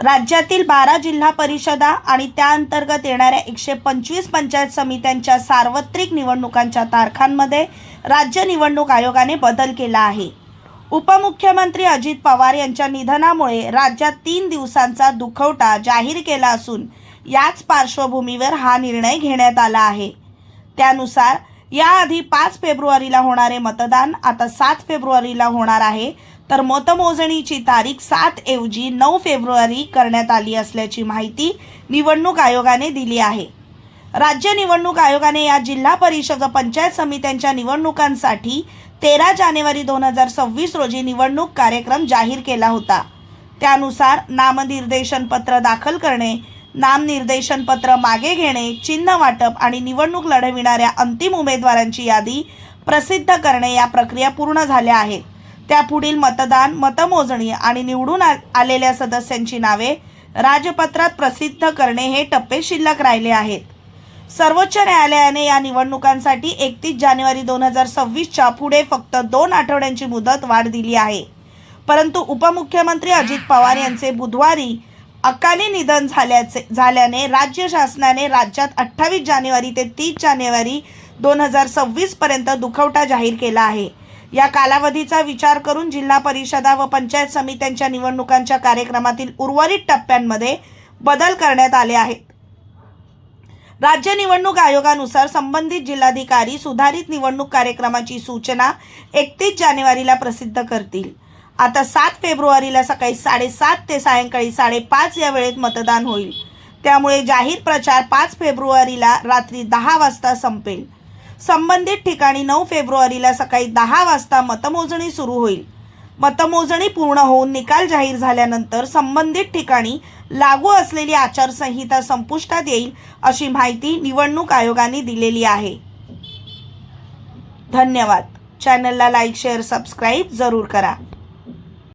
राज्यातील बारा जिल्हा परिषदा आणि त्या अंतर्गत येणाऱ्या एकशे पंचवीस पंचायत समित्यांच्या सार्वत्रिक निवडणुकांच्या तारखांमध्ये राज्य निवडणूक आयोगाने बदल केला आहे. उपमुख्यमंत्री अजित पवार यांच्या निधनामुळे राज्यात तीन दिवसांचा दुखवटा जाहीर केला असून याच पार्श्वभूमीवर हा निर्णय घेण्यात आला आहे. त्यानुसार याआधी पाच फेब्रुवारीला होणारे मतदान आता सात फेब्रुवारीला होणार आहे. तर मतमोजणीची तारीख सात ऐवजी नऊ फेब्रुवारी करण्यात आली असल्याची माहिती निवडणूक आयोगाने दिली आहे. राज्य निवडणूक आयोगाने या जिल्हा परिषद पंचायत समित्यांच्या निवडणुकांसाठी तेरा जानेवारी दोन हजार सव्वीस रोजी निवडणूक कार्यक्रम जाहीर केला होता. त्यानुसार नामनिर्देशन पत्र दाखल करणे नामनिर्देशन पत्र मागे घेणे चिन्ह वाटप आणि निवडणूक लढविणाऱ्या अंतिम उमेदवारांची यादी प्रसिद्ध करणे या प्रक्रिया पूर्ण झाल्या आहेत. त्यापुढील मतदान मतमोजणी आणि निवडून आ- आलेल्या सदस्यांची नावे राजपत्रात प्रसिद्ध करणे हे टप्पे शिल्लक राहिले आहेत. सर्वोच्च न्यायालयाने या निवडणुकांसाठी एकतीस जानेवारी दोन हजार सव्वीसच्या पुढे फक्त दोन आठवड्यांची मुदत वाढ दिली आहे. परंतु उपमुख्यमंत्री अजित पवार यांचे बुधवारी अकाली निधन झाल्याचे झाल्याने राज्य शासनाने राज्यात अठ्ठावीस जानेवारी ते तीस जानेवारी दोन हजार सव्वीस पर्यंत दुखवटा जाहीर केला आहे. या कालावधीचा विचार करून जिल्हा परिषदा व पंचायत समित्यांच्या निवडणुकांच्या कार्यक्रमातील उर्वरित टप्प्यांमध्ये बदल करण्यात आले आहेत. राज्य निवडणूक आयोगानुसार संबंधित जिल्हाधिकारी सुधारित निवडणूक कार्यक्रमाची सूचना एकतीस जानेवारीला प्रसिद्ध करतील. आता सात फेब्रुवारीला सकाळी साडेसात ते सायंकाळी साडेपाच या वेळेत मतदान होईल. त्यामुळे जाहीर प्रचार पाच फेब्रुवारीला रात्री दहा वाजता संपेल. संबंधित ठिकाणी नऊ फेब्रुवारीला सकाळी दहा वाजता मतमोजणी सुरू होईल. मतमोजणी पूर्ण होऊन निकाल जाहीर झाल्यानंतर संबंधित ठिकाणी लागू असलेली आचारसंहिता संपुष्टात येईल अशी माहिती निवडणूक आयोगाने दिलेली आहे. धन्यवाद. चॅनलला लाईक शेअर सबस्क्राईब जरूर करा.